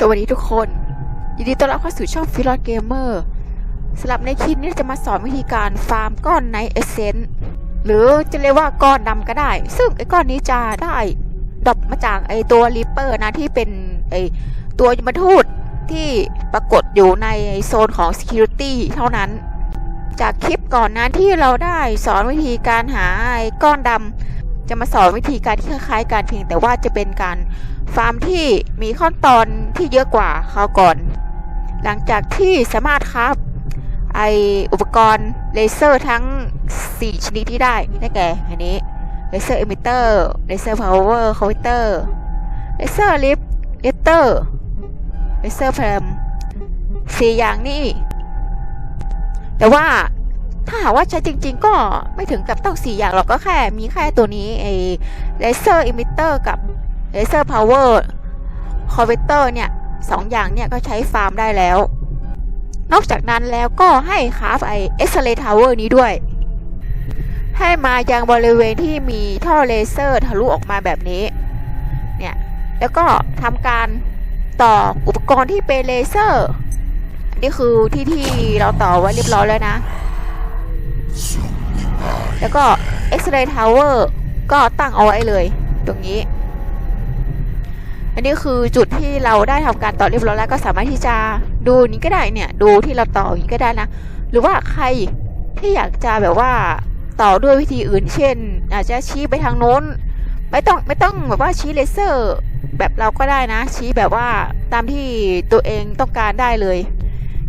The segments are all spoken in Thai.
สวัสดีทุกคน ยินดีต้อนรับเข้าสู่ช่องฟิลอ t เกมเมอร์สำหรับในคลิปนี้จะมาสอนวิธีการฟาร์มก้อนในเอเซนหรือจะเรียกว่าก้อนดำก็ได้ ซึ่งไอ้ก้อนนี้จะได้ดรอปมาจากไอ้ตัวริปเปอร์นะที่เป็นไอ้ตัวยมทูตที่ปรากฏอยู่ในโซนของ Security เท่านั้น จากคลิปก่อนนั้นที่เราได้สอนวิธีการหาไอ้ก้อนดำ จะมาสอนวิธีการที่คล้ายๆกันเพียงแต่ว่าจะเป็นการฟาร์มที่มีขั้นตอนที่เยอะกว่าเขาวก่อน หลังจากที่สามารถครับไออุปกรณ์เลเซอร์ทั้ง 4 ชนิดที่ได้ได้แก่อันนี้เลเซอร์เอมิเตอร์เลเซอร์พาวเวอร์คอมพิวเตอร์เลเซอร์ลิฟเลเตอร์เลเซอร์แฟมสี่อย่างนี่แต่ว่า ถ้าหากว่าใช้จริง ๆ ก็ไม่ถึงกับต้อง4อย่างหรอกก็แค่ มีแค่ตัวนี้ไอเลเซอร์อิมิเตอร์กับเลเซอร์พาวเวอร์คอมพิวเตอร์เนี่ยสองอย่างเนี่ยก็ใช้ฟาร์มได้แล้ว นอกจากนั้นแล้วก็ให้คราฟไอเอ็กซเรย์ทาวเวอร์นี้ด้วย ให้มายังบริเวณที่มีท่อเลเซอร์ทะลุออกมาแบบนี้ เนี่ย แล้วก็ทำการต่ออุปกรณ์ที่เป็นเลเซอร์นนี้คือที่ที่เราต่อไว้เรียบร้อยแล้วนะ แล้วก็เอ็กซเรย์ทาวเวอร์ก็ตั้งเอาไว้เลยตรงนี้ อันนี้คือจุดที่เราได้ทำการต่อเรียบร้อยแล้วก็สามารถที่จะดูนี้ก็ได้เนี่ย ดูที่เราต่ออย่างนี้ก็ได้นะ หรือว่าใครที่อยากจะแบบว่าต่อด้วยวิธีอื่น เช่น อาจจะชี้ไปทางโน้น ไม่ต้องไม่ต้องแบบว่าชี้เลเซอร์แบบเราก็ได้นะ ชี้แบบว่าตามที่ตัวเองต้องการได้เลย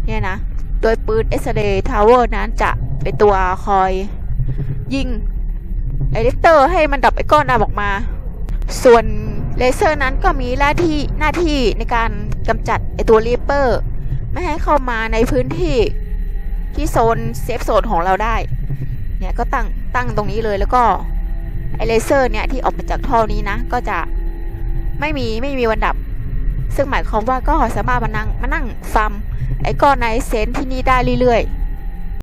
เนี่ยนะ โดยปืนเอสเ y ทาวเวอร์นั้นจะเป็นตัวคอย ยิงไอเลเตอร์ให้มันดับไอ้ก้อนดำออกมา ส่วนเลเซอร์นั้นก็มีหน้าที่หน้าที่ในการกำจัดไอตัวรีเปอร์ ไม่ให้เข้ามาในพื้นที่ที่โซนเซฟโซนของเราได้ เนี่ยก็ตั้งตั้งตรงนี้เลยแล้วก็ไอเลเซอร์เนี่ยที่ออกมาจากท่อนี้นะ ก็จะไม่มีไม่มีวันดับ ซึ่งหมายความว่าก็สามารถมานั่งมานั่งฟาร์มไอก้อนในเซนที่นี่ได้เรื่อยๆ